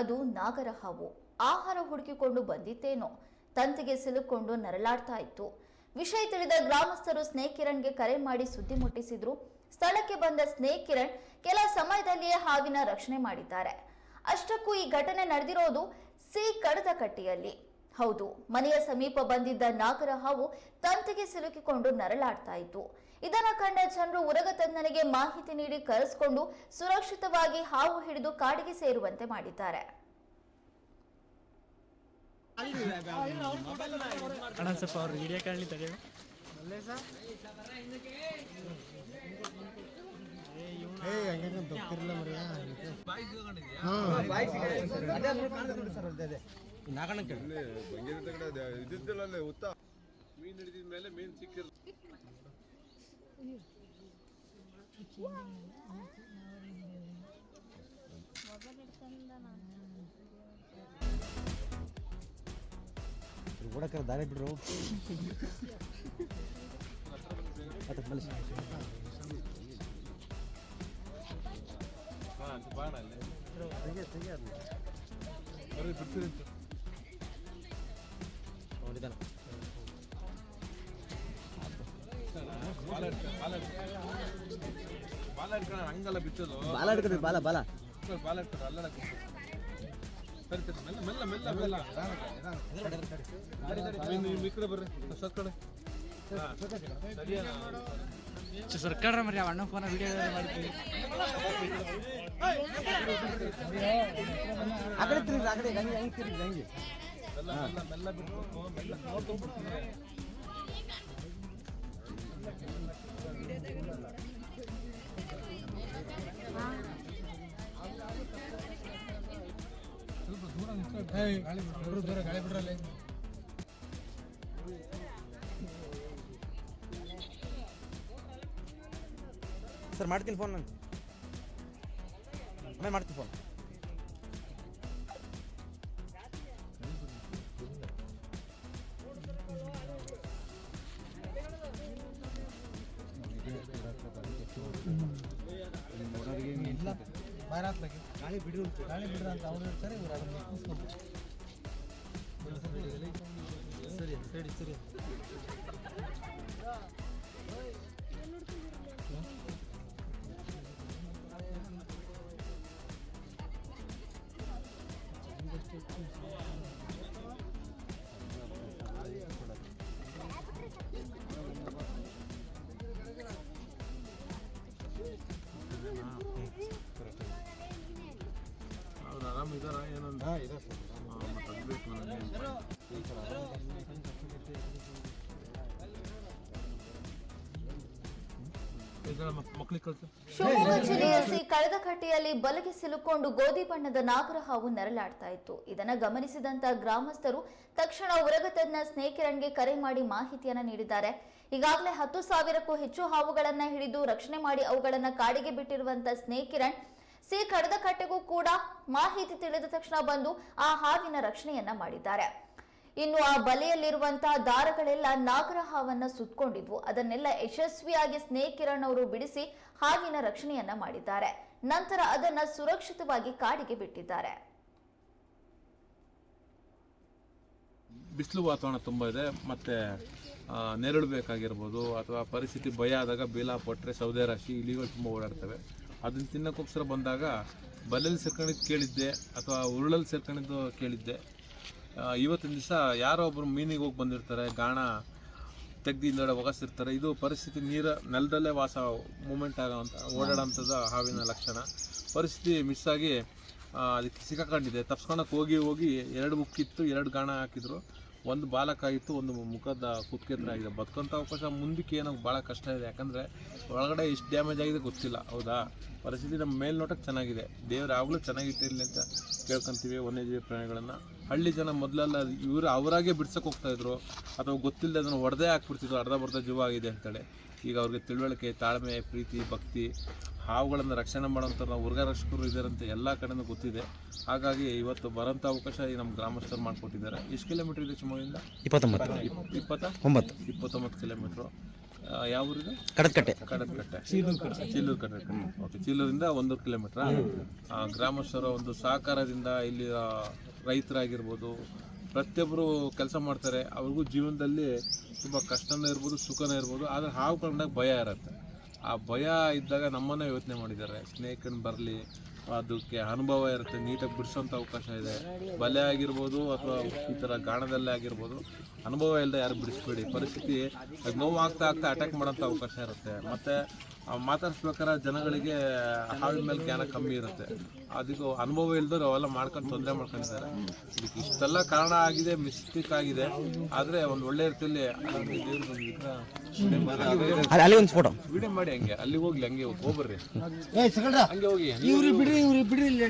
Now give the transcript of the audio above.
ಅದು ನಾಗರ ಹಾವು ಆಹಾರ ಹುಡುಕಿಕೊಂಡು ಬಂದಿತ್ತೇನೋ? ತಂತಿಗೆ ಸಿಲುಕೊಂಡು ನರಳಾಡ್ತಾ ಇತ್ತು. ವಿಷಯ ತಿಳಿದ ಗ್ರಾಮಸ್ಥರು ಸ್ನೇಕ್ ಕಿರಣ್ಗೆ ಕರೆ ಮಾಡಿ ಸುದ್ದಿ ಮುಟ್ಟಿಸಿದ್ರು. ಸ್ಥಳಕ್ಕೆ ಬಂದ ಸ್ನೇಕ್ ಕಿರಣ್ ಕೆಲ ಸಮಯದಲ್ಲಿಯೇ ಹಾವಿನ ರಕ್ಷಣೆ ಮಾಡಿದ್ದಾರೆ. ಅಷ್ಟಕ್ಕೂ ಈ ಘಟನೆ ನಡೆದಿರೋದು ಸಿ ಕಡದ ಕಟ್ಟಿಯಲ್ಲಿ ಹೌದು ಮನೆಯ ಸಮೀಪ ಬಂದಿದ್ದ ನಾಗರ ಹಾವು ತಂತಿಗೆ ಸಿಲುಕಿಕೊಂಡು ನರಳಾಡ್ತಾ ಇತ್ತು. ಇದನ್ನ ಕಂಡ ಜನರು ಉರಗ ತಜ್ಞನಿಗೆ ಮಾಹಿತಿ ನೀಡಿ ಕರೆಸಿಕೊಂಡು ಸುರಕ್ಷಿತವಾಗಿ ಹಾವು ಹಿಡಿದು ಕಾಡಿಗೆ ಸೇರುವಂತೆ ಮಾಡಿದ್ದಾರೆ. ಅಣ್ಣ ಕೇಳಿ. ಬಂಗಿರದ ಕಡೆ ಇದ್ದಿದ್ದಿಲ್ಲ ಅಲ್ಲಿ ಉತ್ತ. ಮೀನ್ ಹಿಡಿದಿದ ಮೇಲೆ ಮೀನ್ ಸಿಕ್ಕಿರ್ ಓಡಕ್ಕೆ ದಾರಿ ಬಿಡ್ರು. ಹಾ ಅಂತ ಬಾಣ ಅಲ್ಲಿ. ಬಿಡ್ತೀರಿ ಅಂತ. ಬಾಲ ಹಂಗಲ್ಲ ಬಿತ್ತದು ಬಾಲ ಬಾಲ ಬಾಲ. ಅಲ್ಲ ಸರಿ ಸರಿ ಮೆಲ್ಲ ಮೆಲ್ಲ ಮೆಲ್ಲ ಮೆಲ್ಲ. ನೀವು- ನೀವು ಈ ಕಡೆ. ಬರ್ರಿ ಸತ್ ಕಡೆ ಹಾ. ಸರ್ಕಾರ ಮರಿ ಅಣ್ಣ ಫೋನ್ ವಿಡಿಯೋ ಮಾಡ್ತೀವಿ ಆ ಕಡೆ ತಿರುಗಿ ಆ ಕಡೆ ಹಂಗೆ ಹಂಗೆ ತಿರುಗಿ ಹಂಗೆ. ಮೆಲ್ಲ ಮೆಲ್ಲ ಮೆಲ್ಲ ಬಿಟ್ಟು ಮೆಲ್ಲ. ನೋಡ್ಕೊಂಡ್ಬಿಡ್ತೀನಿ ಸರ್ ಮಾಡ್ತೀನಿ ಫೋನ್ ನಾನು ಮಾಡ್ತೀನಿ ಫೋನ್ ಗಾಳಿ ಬಿಡಿ ಗಾಳಿ ಬಿಡ್ರ ಅಂತ ಅವ್ರು ಹೇಳ್ತಾರೆ ಇವ್ರು ಅದನ್ನ ಕೂಸ್ಕೊಂಡು ಸರಿ ಸರಿ ಸರಿ. ಆರಾಮಿದಾರ ಏನಂತ ಹಾಂ ಇದೆ ಸರ್. ಶಿವಮೊಗ್ಗ ಸಿ ಕಳೆದಕಟ್ಟೆಯಲ್ಲಿ ಬಲೆಗೆ ಸಿಲುಕೊಂಡು ಗೋಧಿ ಬಣ್ಣದ ನಾಗರ ಹಾವು ನರಳಾಡ್ತಾ ಇತ್ತು. ಇದನ್ನ ಗಮನಿಸಿದಂತ ಗ್ರಾಮಸ್ಥರು ತಕ್ಷಣ ಉರಗ ತಜ್ಞ ಸ್ನೇಹಿತರನ್ಗೆ ಕರೆ ಮಾಡಿ ಮಾಹಿತಿಯನ್ನ ನೀಡಿದ್ದಾರೆ. ಈಗಾಗಲೇ ಹತ್ತು ಸಾವಿರಕ್ಕೂ ಹೆಚ್ಚು ಹಾವುಗಳನ್ನ ಹಿಡಿದು ರಕ್ಷಣೆ ಮಾಡಿ ಅವುಗಳನ್ನ ಕಾಡಿಗೆ ಬಿಟ್ಟಿರುವಂತ ಸ್ನೇಹಿತರನ್ ಸಿ ಕಡದಕಟ್ಟೆಗೂ ಕೂಡ ಮಾಹಿತಿ ತಿಳಿದ ತಕ್ಷಣ ಬಂದು ಆ ಹಾವಿನ ರಕ್ಷಣೆಯನ್ನ ಮಾಡಿದ್ದಾರೆ. ಇನ್ನು ಆ ಬಲೆಯಲ್ಲಿರುವಂತಹ ದಾರಗಳೆಲ್ಲ ನಾಗರ ಹಾವನ್ನ ಸುತ್ತಕೊಂಡಿದ್ವು ಅದನ್ನೆಲ್ಲ ಯಶಸ್ವಿಯಾಗಿ ಸ್ನೇಕ್ ಕಿರಣ್ ಅವರು ಬಿಡಿಸಿ ಹಾವಿನ ರಕ್ಷಣೆಯನ್ನ ಮಾಡಿದ್ದಾರೆ. ನಂತರ ಅದನ್ನ ಸುರಕ್ಷಿತವಾಗಿ ಕಾಡಿಗೆ ಬಿಟ್ಟಿದ್ದಾರೆ. ಬಿಸಿಲು ವಾತಾವರಣ ತುಂಬ ಇದೆ. ಮತ್ತೆ ನೆರಳು ಬೇಕಾಗಿರ್ಬೋದು ಅಥವಾ ಪರಿಸ್ಥಿತಿ ಭಯ ಆದಾಗ ಬೀಲಾ ಪೊಟ್ರೆ ಸೌದೆ ರಾಶಿ ಇಲಿಗಳು ತುಂಬಾ ಓಡಾಡ್ತವೆ. ಅದನ್ನು ತಿನ್ನೋಕ್ಕೋಸ್ಕರ ಬಂದಾಗ ಬಲೆಯಲ್ಲಿ ಸೇರ್ಕೊಂಡಿದ್ದು ಕೇಳಿದ್ದೆ ಅಥವಾ ಉರುಳಲ್ಲಿ ಸೇರ್ಕೊಂಡಿದ್ದು ಕೇಳಿದ್ದೆ. ಇವತ್ತಿನ ದಿವಸ ಯಾರೋ ಒಬ್ಬರು ಮೀನಿಗೆ ಹೋಗಿ ಬಂದಿರ್ತಾರೆ, ಗಾಣ ತೆಗ್ದಿಂದ ಒಗಸಿರ್ತಾರೆ. ಇದು ಪರಿಸ್ಥಿತಿ ನೀರ, ನೆಲದಲ್ಲೇ ವಾಸ ಮೂಮೆಂಟ್ ಆಗೋವಂಥ ಓಡಾಡೋಂಥದ್ದು ಹಾವಿನ ಲಕ್ಷಣ. ಪರಿಸ್ಥಿತಿ ಮಿಸ್ ಆಗಿ ಅದಕ್ಕೆ ಸಿಕ್ಕಾಕೊಂಡಿದೆ ತಪ್ಸ್ಕೊಳಕ್ಕೆ ಹೋಗಿ ಹೋಗಿ ಎರಡು ಮುಕ್ಕಿತ್ತು, ಎರಡು ಗಾಣ ಹಾಕಿದ್ರು. ಒಂದು ಬಾಲಕ್ಕಾಗಿತ್ತು ಒಂದು ಮುಖದ ಕುತ್ಕೇಂದ್ರ ಆಗಿದೆ ಬದುಕಂತ ಅವಕಾಶ ಮುಂದಕ್ಕೆ ಏನೋ ಭಾಳ ಕಷ್ಟ ಇದೆ. ಯಾಕಂದರೆ ಒಳಗಡೆ ಎಷ್ಟು ಡ್ಯಾಮೇಜ್ ಆಗಿದೆ ಗೊತ್ತಿಲ್ಲ, ಹೌದಾ? ಪರಿಸ್ಥಿತಿ ನಮ್ಮ ಮೇಲ್ನೋಟಕ್ಕೆ ಚೆನ್ನಾಗಿದೆ. ದೇವ್ರು ಯಾವಾಗಲೂ ಚೆನ್ನಾಗಿಟ್ಟಿರಲಿ ಅಂತ ಕೇಳ್ಕೊತೀವಿ. ವನ್ಯಜೀವಿ ಪ್ರಾಣಿಗಳನ್ನು ಹಳ್ಳಿ ಜನ ಮೊದಲೆಲ್ಲ ಇವರು ಅವರಾಗೆ ಬಿಡ್ಸಕ್ಕೆ ಹೋಗ್ತಾಯಿದ್ರು ಅಥವಾ ಗೊತ್ತಿಲ್ಲದೆ ಅದನ್ನು ಹೊಡೆದೇ ಹಾಕ್ಬಿಡ್ತಿದ್ರು. ಅರ್ಧ ಬರ್ಧ ಜೀವ ಆಗಿದೆ ಅಂತೇಳಿ. ಈಗ ಅವ್ರಿಗೆ ತಿಳುವಳಿಕೆ ತಾಳ್ಮೆ ಪ್ರೀತಿ ಭಕ್ತಿ ಹಾವುಗಳನ್ನು ರಕ್ಷಣೆ ಮಾಡೋಂಥ ನಾವು ಉರ್ಗ ರಕ್ಷಕರು ಇದ್ದಾರಂತ ಎಲ್ಲ ಕಡೆನೂ ಗೊತ್ತಿದೆ. ಹಾಗಾಗಿ ಇವತ್ತು ಬರೋಂಥ ಅವಕಾಶ ಈ ನಮ್ಮ ಗ್ರಾಮಸ್ಥರು ಮಾಡಿಕೊಟ್ಟಿದ್ದಾರೆ. ಎಷ್ಟು ಕಿಲೋಮೀಟ್ರ್ ಇದೆ ಶಿವಮೊಗ್ಗದಿಂದ? ಇಪ್ಪತ್ತೊಂಬತ್ತು. ಇಪ್- ಇಪ್ಪತ್ತ? ಒಂಬತ್ತು. ಇಪ್ಪತ್ತೊಂಬತ್ತು ಕಿಲೋಮೀಟ್ರು. ಯಾವ ಊರಿದೆ? ಕಡತ್ಕಟ್ಟೆ ಕಡತ್ಕಟ್ಟೆ ಚೀಲೂರು ಕಡತ್ಕಟ್ಟೆ ಓಕೆ ಚೀಲೂರಿಂದ ಒಂದು ಕಿಲೋಮೀಟ್ರ್? ಗ್ರಾಮಸ್ಥರ ಒಂದು ಸಹಕಾರದಿಂದ ಇಲ್ಲಿ ರೈತರಾಗಿರ್ಬೋದು ಪ್ರತಿಯೊಬ್ಬರು ಕೆಲಸ ಮಾಡ್ತಾರೆ, ಅವ್ರಿಗೂ ಜೀವನದಲ್ಲಿ ತುಂಬ ಕಷ್ಟನೇ ಇರ್ಬೋದು, ಸುಖನೇ ಇರ್ಬೋದು, ಆದರೆ ಹಾವು ಕಂಡಾಗ ಭಯ ಇರುತ್ತೆ. ಆ ಭಯ ಇದ್ದಾಗ ನಮ್ಮನ್ನೇ ಯೋಚನೆ ಮಾಡಿದ್ದಾರೆ. ಸ್ನೇಕ್ ಬರಲಿ, ಅದಕ್ಕೆ ಅನುಭವ ಇರುತ್ತೆ, ನೀಟಾಗಿ ಬಿಡಿಸೋಂಥ ಅವಕಾಶ ಇದೆ. ಬಲೆ ಆಗಿರ್ಬೋದು ಅಥವಾ ಈ ಥರ ಗಾಣದಲ್ಲೇ ಆಗಿರ್ಬೋದು, ಅನುಭವ ಇಲ್ಲದೆ ಯಾರು ಬಿಡಿಸ್ಬೇಡಿ. ಪರಿಸ್ಥಿತಿ ಅದು ನೋವು ಆಗ್ತಾ ಆಗ್ತಾ ಅಟ್ಯಾಕ್ ಮಾಡೋಂಥ ಅವಕಾಶ ಇರುತ್ತೆ. ಮತ್ತು ಮಾತಾಡ್ಸ್ಬೇಕಾದ್ರೆ ಜನಗಳಿಗೆ ಹಾವಿನ ಮೇಲೆ ಜ್ಞಾನ ಕಮ್ಮಿ ಇರುತ್ತೆ. ಅದಕ್ಕೆ ಅನುಭವ ಇಲ್ದವ್ರು ಅವೆಲ್ಲ ಮಾಡ್ಕೊಂಡು ತೊಂದರೆ ಮಾಡ್ಕೊಂಡಿದ್ದಾರೆ. ಇದಕ್ಕೆ ಇಷ್ಟೆಲ್ಲ ಕಾರಣ ಆಗಿದೆ ಮಿಸ್ಟೇಕ್ ಆಗಿದೆ. ಆದರೆ ಒಂದು ಒಳ್ಳೆ ರೀತಿಯಲ್ಲಿ ಅಲ್ಲಿ ಒಂದು ವಿಗ್ರಹ ಅಲ್ಲಿ ಅಲ್ಲಿ ಒಂದು ಫೋಟೋ ವಿಡಿಯೋ ಮಾಡಿ ಹಂಗೆ ಅಲ್ಲಿಗೆ ಹೋಗ್ಲಿ ಹಂಗೆ ಹೋಗ್ಬರ್ರಿ. ಹಂಗೆ ಹೋಗಿ. ಇವ್ರಿ ಬಿಡ್ರಿ ಇವ್ರಿ ಬಿಡ್ರಿ ಇಲ್ಲಿ